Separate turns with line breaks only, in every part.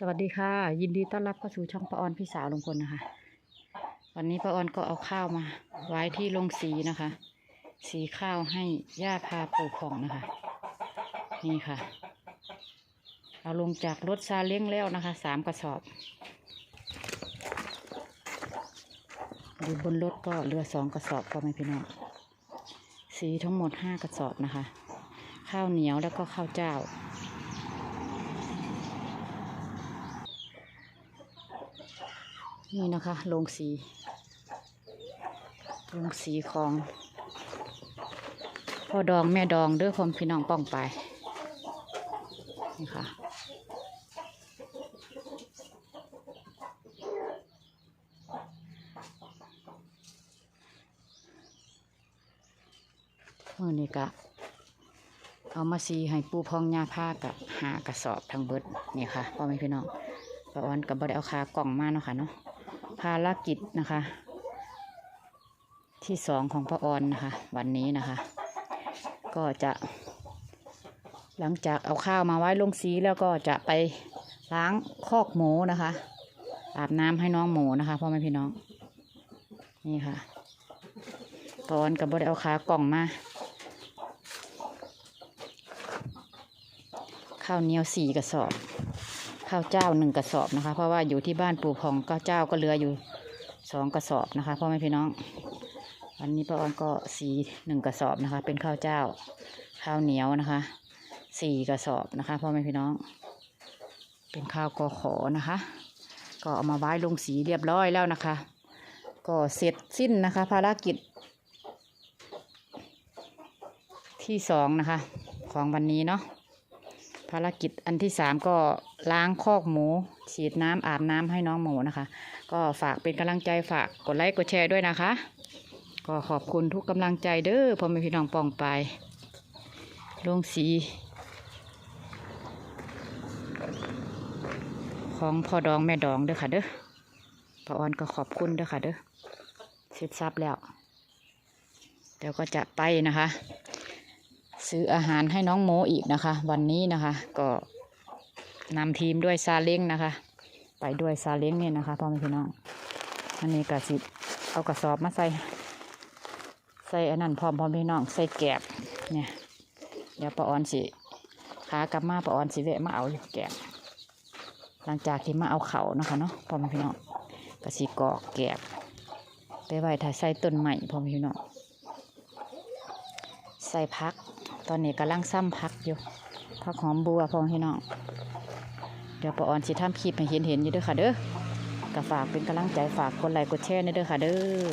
สวัสดีค่ะ ยินดีต้อนรับเข้าสู่ช่องป้าออนพี่สาวลุงพลนะคะ วันนี้ป้าออนก็เอาข้าวมา ไว้ที่โรงสีนะคะ สีข้าวให้ย่าพาปลูกของนะคะ นี่ค่ะ เอาลงจากรถซาเล้งแล้วนะคะสามกระสอบอยู่บนรถก็เหลือสองกระสอบก็ไม่พี่น้องสีทั้งหมดห้ากระสอบนะคะ ข้าวเหนียวแล้วก็ข้าวเจ้า นี่นะคะโรงสีโรงสีของพ่อดองแม่ดองเด้อพ่อพี่น้องป้องไปนี่ค่ะมื่อนี้กะเอามาซีให้ปูพองยาผ้ากับหากระสอบทั้งเบิดนี่ค่ะพ่อแม่พี่น้องป้าออนกับบดเอาขากล่องมาเนาะค่ะเนาะ ภารกิจนะคะ ที่สองของพระออนนะคะ วันนี้นะคะ ก็จะ หลังจากเอาข้าวมาไว้ลงสีแล้วก็จะไปล้างคอกหมูนะคะ อาบน้ำให้น้องหมูนะคะพ่อแม่พี่น้อง นี่ค่ะพออนกับบได้เอาขากล่องมาข้าวเหนียวสี่กระสอบ ข้าวเจ้าหนึ่งกระสอบนะคะ เพราะว่าอยู่ที่บ้านปู่พองก็เจ้าก็เหลืออยู่สองกระสอบนะคะพ่อแม่พี่น้อง วันนี้ป้าออนก็สีหนึ่งกระสอบนะคะ เป็นข้าวเจ้า ข้าวเหนียวนะคะสี่กระสอบนะคะพ่อแม่พี่น้อง เป็นข้าวกอขอนะคะ ก็เอามาไว้ลงสีเรียบร้อยแล้วนะคะ ก็เสร็จสิ้นนะคะ ภารกิจ ที่สองนะคะ ของวันนี้เนาะ ภารกิจอันที่สามก็ล้างคอกหมู ฉีดน้ำอาบน้ำให้น้องหมูนะคะ ก็ฝากเป็นกำลังใจฝากกดไลค์กดแชร์ด้วยนะคะ ก็ขอบคุณทุกกำลังใจเด้อพ่อแม่พี่น้องปองไปลงสี ของพ่อดองแม่ดองเด้อค่ะเด้อป้าออนก็ขอบคุณเด้อค่ะเด้อเสร็จซับแล้วเดี๋ยวก็จะไปนะคะ ซื้ออาหารให้น้องโมอีกนะคะ วันนี้นะคะ ก็นำทีมด้วยซาเล้งนะคะ ไปด้วยซาเล้งเนี่ยนะคะพ่อแม่พี่น้องอันนี้กระสิเอากระสอบมาใส่ ใส่อันนั้นพร้อมพ่อแม่พี่น้องใส่แกบเนี่ยเดี๋ยวปาออนสิขากลับมาปาออนสิเวะมาเอาอยู่แกบหลังจากที่มาเอาเขานะคะเนาะพ่อแม่พี่น้องกระสิกอกแกบไปไว้ถ่ายใส่ต้นใหม่พ่อแม่พี่น้องใส่พัก ตอนนี้กำลังซ้ำพักอยู่พักหอมบัวพ่อพี่น้อง เดี๋ยวปอออนสิทำคลิปให้เห็นเห็นอยู่เด้อค่ะ เด้อก็ฝากเป็นกำลังใจฝากกดไลค์กดแชร์ในเด้อค่ะ เด้อ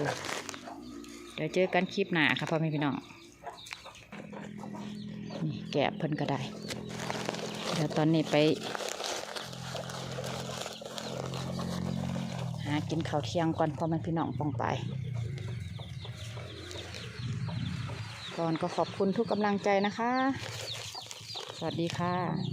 เดี๋ยวเจอกันคลิปหน้าค่ะพ่อแม่พี่น้องนี่แกะเพิ่นก็ได้ เดี๋ยวตอนนี้ไป หากินข้าวเที่ยงก่อนพ่อแม่พี่น้องปองไป ก่อนก็ขอบคุณทุกกำลังใจนะคะ สวัสดีค่ะ